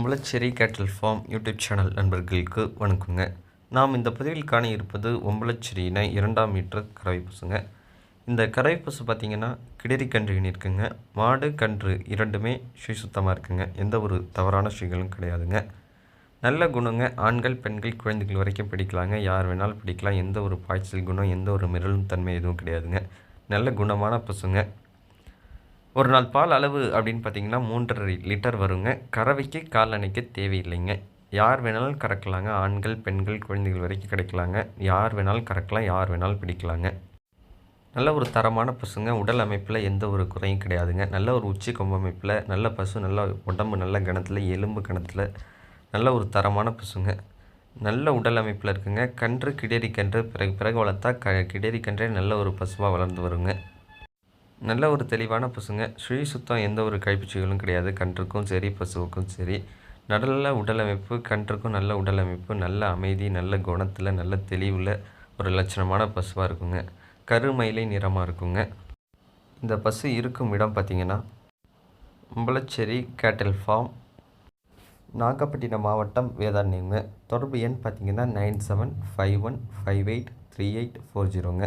முளச்சேரி கேட்டல் form YouTube channel நண்பர்களுக்கு வணக்கங்க. நாம் இந்த பதிவில் காண இருப்பது ஒம்பளச்சேரியின இரண்டாம் மீட்டர் கறவை பசுங்க. இந்த கறவை பசு பார்த்திங்கன்னா கிடரி கன்று இருக்குங்க. மாடு கன்று இரண்டுமே ஸ்ரீ சுத்தமாக இருக்குங்க. எந்த ஒரு தவறான ஸ்ரீகளும் கிடையாதுங்க. நல்ல குணங்க ஆண்கள் பெண்கள் குழந்தைகள் வரைக்கும் பிடிக்கலாங்க. யார் வேணாலும் பிடிக்கலாம். எந்த ஒரு பாய்ச்சல் குணம் எந்த ஒரு மிரளும் தன்மை எதுவும் கிடையாதுங்க. நல்ல குணமான பசுங்க. ஒரு நாள் பால் அளவு அப்படின்னு பார்த்தீங்கன்னா மூன்றரை லிட்டர் வருங்க. கறவைக்கு கால்நடைக்கு தேவையில்லைங்க. யார் வேணாலும் கறக்கலாங்க. ஆண்கள் பெண்கள் குழந்தைகள் வரைக்கும் கிடைக்கலாங்க. யார் வேணாலும் கறக்கலாம் யார் வேணாலும் பிடிக்கலாங்க. நல்ல ஒரு தரமான பசுங்க. உடல் அமைப்பில் எந்த ஒரு குறையும் கிடையாதுங்க. நல்ல ஒரு உச்சி கொம்பு அமைப்பில் நல்ல பசு நல்ல உடம்பு நல்ல கணத்தில் எலும்பு கணத்தில் நல்ல ஒரு தரமான பசுங்க. நல்ல உடல் அமைப்பில் இருக்குங்க. கன்று கிடேரி கன்று பிறகு பிறகு வளர்த்தா க கிடேரி கன்றே நல்ல ஒரு பசுவாக வளர்ந்து வருங்க. நல்ல ஒரு தெளிவான பசுங்க. ஸ்ரீ சுத்தம் எந்த ஒரு கைப்பிச்சிகளும் கிடையாது. கன்றுக்கும் சரி பசுவுக்கும் சரி. நல்ல உடலமைப்பு கன்றுக்கும் நல்ல உடலமைப்பு நல்ல அமைதி நல்ல குணத்தில் நல்ல தெளிவில் ஒரு லட்சணமான பசுவாக இருக்குங்க. கருமயிலை நிறமாக இருக்குங்க. இந்த பசு இருக்கும் இடம் பார்த்திங்கன்னா உம்பளச்சேரி கேட்டல் ஃபார்ம் நாகப்பட்டினம் மாவட்டம் வேதாரண்யங்க. தொடர்பு எண் பார்த்தீங்கன்னா nine seven five one five eight three eight four ஜீரோங்க.